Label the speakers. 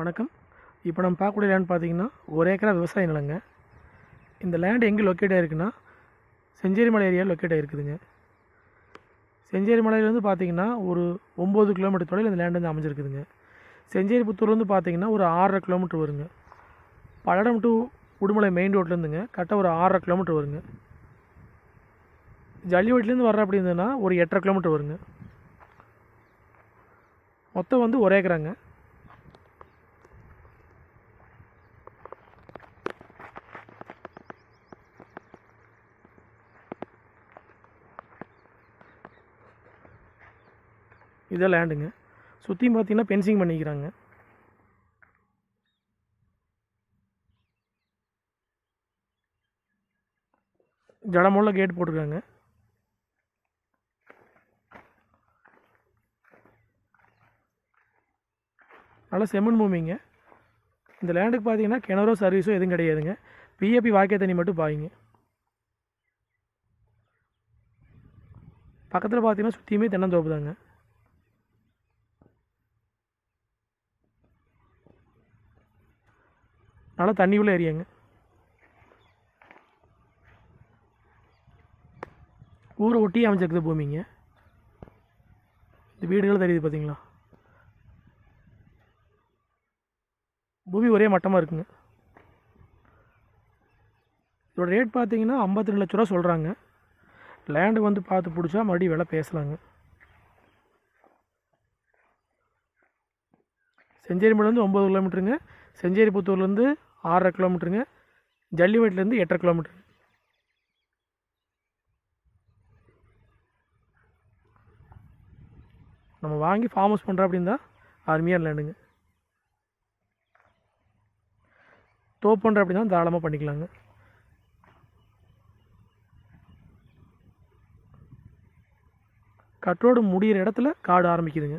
Speaker 1: வணக்கம். இப்போ நம்ம பார்க்கக்கூடிய லேண்ட் பார்த்தீங்கன்னா ஒரு ஏக்கரா விவசாய நிலங்க. இந்த லேண்ட் எங்கே லொக்கேட் ஆகிருக்குன்னா செஞ்சேரி மலை ஏரியா லொக்கேட் ஆகிருக்குதுங்க செஞ்சேரி மலையிலேருந்து பார்த்தீங்கன்னா ஒரு ஒம்பது கிலோமீட்டர் தொலைவில் இந்த லேண்ட் வந்து அமைஞ்சிருக்குதுங்க. செஞ்சேரி புத்தூர்லேருந்து பார்த்தீங்கன்னா ஒரு ஆறரை கிலோமீட்டர் வருங்க. பல்லடம் டு உடுமலை மெயின் ரோட்லேருந்துங்க கரெக்டாக ஒரு ஆறரை கிலோமீட்டர் வருங்க. ஜல்லிவட்டிலேருந்து வர்ற அப்படி இருந்ததுன்னா ஒரு எட்டரை கிலோமீட்டர் வருங்க. மொத்தம் வந்து ஒரு ஏக்கராங்க. இதான் லேண்டுங்க சுற்றியும் பார்த்தீங்கன்னா பென்சிங் பண்ணிக்கிறாங்க. ஜடமுள்ள கேட் போட்டிருக்காங்க. நல்லா செம்மண் பூமிங்க. இந்த லேண்டுக்கு பார்த்தீங்கன்னா கிணறோ சர்வீஸோ எதுவும் கிடையாதுங்க. பிஏபி வாக்கிய தண்ணி மட்டும் பாய்ங்க. பக்கத்தில் பார்த்தீங்கன்னா சுற்றியுமே தென்னந்தோப்பு தாங்க நல்லா தண்ணி உள்ள எரியாங்க ஊரை ஒட்டி அமைச்சிருக்குது பூமிங்க. இந்த வீடுகள் தெரியுது பார்த்தீங்களா பூமி ஒரே மட்டமாக இருக்குங்க. இதோட ரேட் பார்த்தீங்கன்னா ஐம்பத்தி ரெண்டு லட்ச ரூபா சொல்கிறாங்க லேண்டு வந்து பார்த்து பிடிச்சா மறுபடியும் விலை பேசலாங்க. செஞ்சேரி மட்டும் ஒம்பது கிலோமீட்டருங்க. செஞ்சேரி புத்தூர்லேருந்து ஆறரை கிலோமீட்டருங்க. ஜல்லிவட்டிலேருந்து எட்டரை கிலோமீட்டர். நம்ம வாங்கி ஃபார்ம் ஹவுஸ் பண்ணுறோம் அப்படின்னா அருமையாக லேண்டுங்க டோப் பண்ணுற அப்படின்னா தாராளமாக பண்ணிக்கலாங்க. கட்டோடு முடிகிற இடத்துல காடு ஆரம்பிக்குதுங்க.